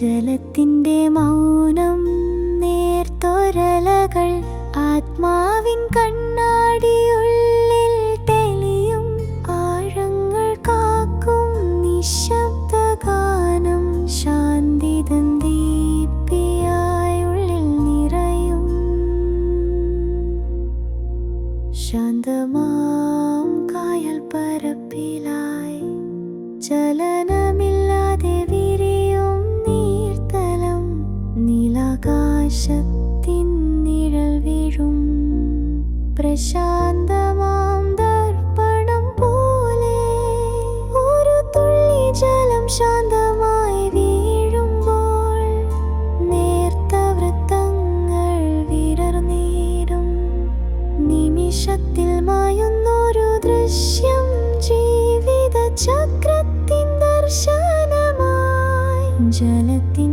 ജലത്തിന്റെ മൗനം നേർത്തൊരലകൾ ആത്മാവിൻ കണ്ണാടിയുള്ളിൽ നീലാകാശത്തിൻ നിഴൽ വീഴും. പ്രശാന്തമാം ദർപ്പണം പോലെ ഒരു തുള്ളി ജലം ശാന്തമായി വീഴുമ്പോൾ നേർത്ത വൃത്തങ്ങൾ വിരർന്നീരും നിമിഷത്തിൽ മായുന്നൊരു ദൃശ്യം ജീവിത ചക്രത്തിൻ ദർശനമായി. ജലത്തിൻ